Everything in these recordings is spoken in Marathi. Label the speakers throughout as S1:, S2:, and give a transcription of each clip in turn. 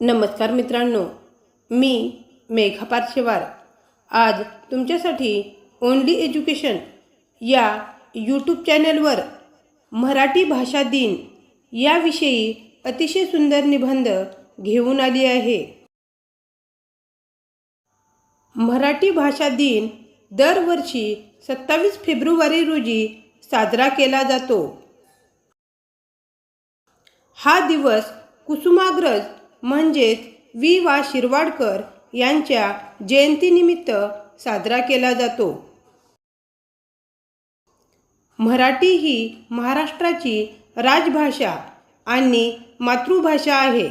S1: नमस्कार मित्रांनो मी मेघा पार्शेवार आज तुमच्यासाठी ओनली एज्युकेशन या यूट्यूब चॅनलवर मराठी भाषा दिन याविषयी अतिशय सुंदर निबंध घेऊन आली आहे. मराठी भाषा दिन दरवर्षी सत्तावीस फेब्रुवारी रोजी साजरा केला जातो. हा दिवस कुसुमाग्रज म्हणजेच वि. वा. शिरवाडकर यांच्या जयंतीनिमित्त साजरा केला जातो. मराठी ही महाराष्ट्राची राजभाषा आणि मातृभाषा आहे.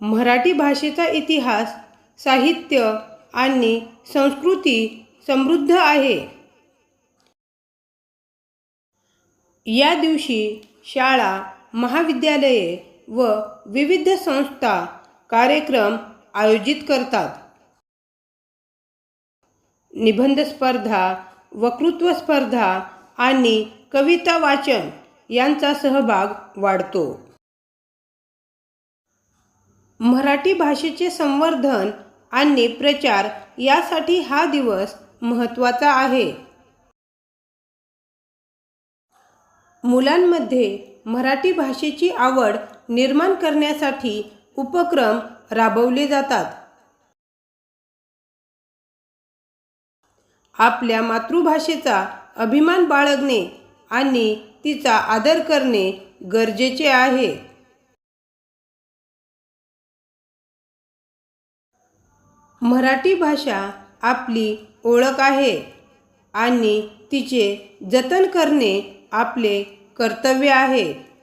S1: मराठी भाषेचा इतिहास साहित्य आणि संस्कृती समृद्ध आहे. या दिवशी शाळा महाविद्यालये व विविध संस्था कार्यक्रम आयोजित करतात. निबंध स्पर्धा वक्तृत्व स्पर्धा आणि कविता वाचन यांचा सहभाग वाढतो. मराठी भाषेचे संवर्धन आणि प्रचार यासाठी हा दिवस महत्त्वाचा आहे. मुलांमध्ये मराठी भाषेची आवड निर्माण करण्यासाठी उपक्रम राबवले जातात. आपल्या मातृभाषेचा अभिमान बाळगणे आणि तिचा आदर करणे गरजेचे आहे. मराठी भाषा आपली ओळख आहे आणि तिचे जतन करणे आपले कर्तव्य आहे.